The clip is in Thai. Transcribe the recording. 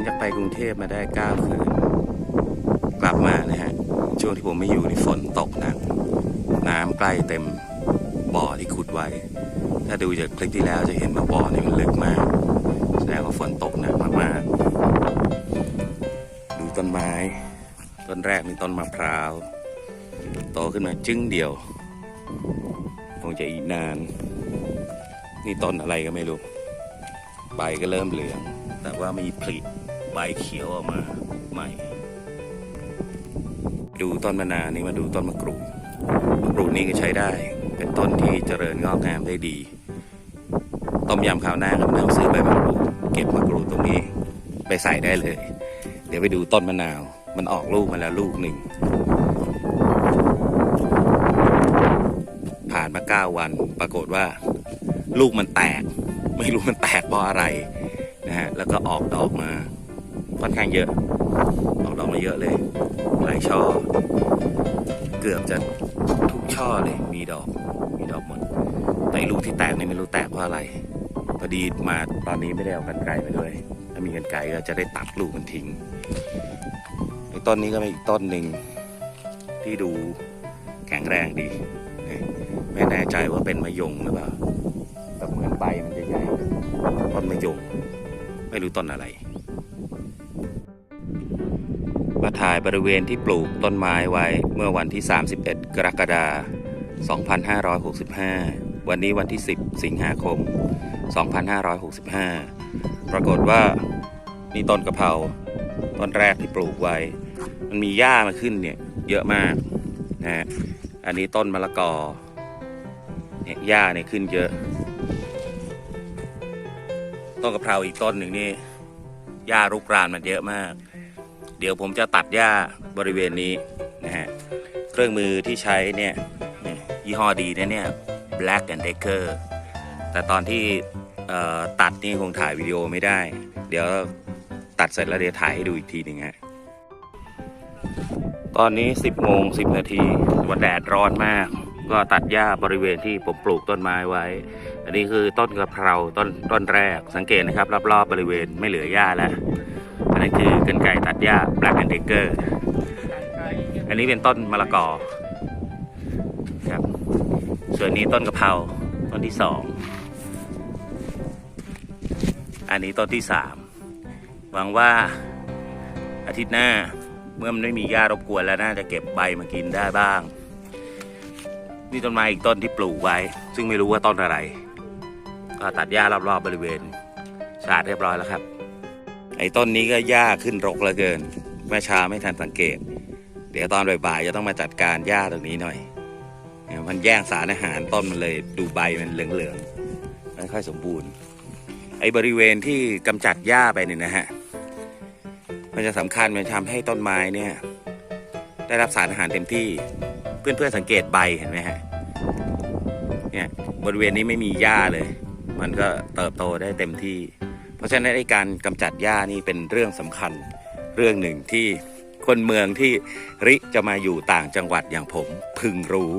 งจากไปกรุงเทพมาได้เก้าคืน กลับมานะฮะ ช่วงที่ผมไม่อยู่นี่ฝนตกหนัก น้ำใกล้เต็มบ่อที่ขุดไว้ ถ้าดูจากคลิปที่แล้วจะเห็นว่าบ่อนี่มันลึกมาก แสดงว่าฝนตกหนักมากๆ ดูต้นไม้ ต้นแรกมีต้นมะพร้าว โตขึ้นมาจึ้งเดียว คงจะอีกนาน นี่ต้นอะไรก็ไม่รู้ ใบก็เริ่มเหลืองแต่ว่ามีผลิ ใบเขียวออกมาใหม่ ดูต้นมะนาวนี่มาดูต้นมะกรูดมะกรูดนี่ก็ใช้ได้ เป็นต้นที่เจริญงอกงามได้ดี ต้มยำข้าวหน้าก็ไม่ต้องซื้อใบมะกรูดเก็บมะกรูดตรงนี้ไปใส่ได้เลย เดี๋ยวไปดูต้นมะนาว มันออกลูกมาแล้วลูกหนึ่งผ่านมาเก้าวัน ปรากฏว่า ลูกมันแตก ไม่รู้มันแตกเพราะอะไรนะฮะ แล้วก็ออกดอกมา ค่อนข้างเยอะ ออกดอกมาเยอะเลยหลายช่อ เกือบจะทุกช่อเลย มีดอก มีดอกหมด แต่ลูกที่แตกนี่ไม่รู้แตกเพราะอะไร พอดีมาตอนนี้ไม่ได้เอากันไกลมาด้วย ถ้ามีกันไกลก็จะได้ตัดลูกมันทิ้งไอ้ต้นนี้ก็เป็นอีกต้นหนึ่งที่ดูแข็งแรงดี ไม่แน่ใจว่าเป็นมะยงหรือเปล่าแต่เหมือนใบมันจะใหญ่ต้นมะยง ไม่รู้ต้นอะไร มาถ่ายบริเวณที่ปลูกต้นไม้ไว้เมื่อวันที่ 31 กรกฎาคม 2565 วันนี้วันที่ 10 สิงหาคม 2565 ปรากฏว่านี่ต้นกะเพราต้นแรกที่ปลูกไว้ มันมีหญ้ามาขึ้นเนี่ยเยอะมากนะฮะอันนี้ต้นมะละกอเนี่ยหญ้าเนี่ยขึ้นเยอะ ต้นกะเพราอีกต้นหนึ่งนี่หญ้ารุกรานมันเยอะมาก เดี๋ยวผมจะตัดหญ้าบริเวณนี้นะฮะเครื่องมือที่ใช้เนี่ยยี่ห้อดีนะเนี่ย Black and Decker แต่ตอนที่ตัดนี่คงถ่ายวิดีโอไม่ได้ เดี๋ยวตัดเสร็จแล้วเดี๋ยวถ่ายให้ดูอีกทีหนึ่งฮะตอนนี้ 10โมง10 นาทีวันแดดร้อนมาก ก็ตัดหญ้าบริเวณที่ผมปลูกต้นไม้ไว้ อันนี้คือต้นกะเพราต้นต้นแรกสังเกตนะครับ รอบๆบริเวณไม่เหลือหญ้าแล้ว นนั้นคือกันไก่ตัดหญ้า Black and Decker อันนี้เป็นต้นมะละกอครับส่วนนี้ต้นกะเพราต้นที่สองอันนี้ต้นที่สามหวังว่าอาทิตย์หน้าเมื่อมันไม่มีหญ้ารบกวนแล้วน่าจะเก็บใบมากินได้บ้าง นี่ต้นไม้อีกต้นที่ปลูกไว้ ซึ่งไม่รู้ว่าต้นอะไร ก็ตัดหญ้ารอบๆบริเวณสะอาดเรียบร้อยแล้วครับ ไอ้ต้นนี้ก็หญ้าขึ้นรกเหลือเกินแม่ช้าไม่ทันสังเกต เดี๋ยวตอนบ่ายๆจะต้องมาจัดการหญ้าตรงนี้หน่อย มันแย่งสารอาหารต้นมันเลยดูใบมันเหลืองๆไม่ค่อยสมบูรณ์ ไอ้บริเวณที่กำจัดหญ้าไปเนี่ยนะฮะมันจะสำคัญมันทำให้ต้นไม้เนี่ย ได้รับสารอาหารเต็มที่เพื่อนๆสังเกตใบเห็นไหมฮะเนี่ยบริเวณนี้ไม่มีหญ้าเลย มันก็เติบโตได้เต็มที่ เพราะฉะนั้นการกำจัดหญ้านี่เป็นเรื่องสำคัญเรื่องหนึ่งที่คนเมืองที่ริจะมาอยู่ต่างจังหวัดอย่างผมพึงรู้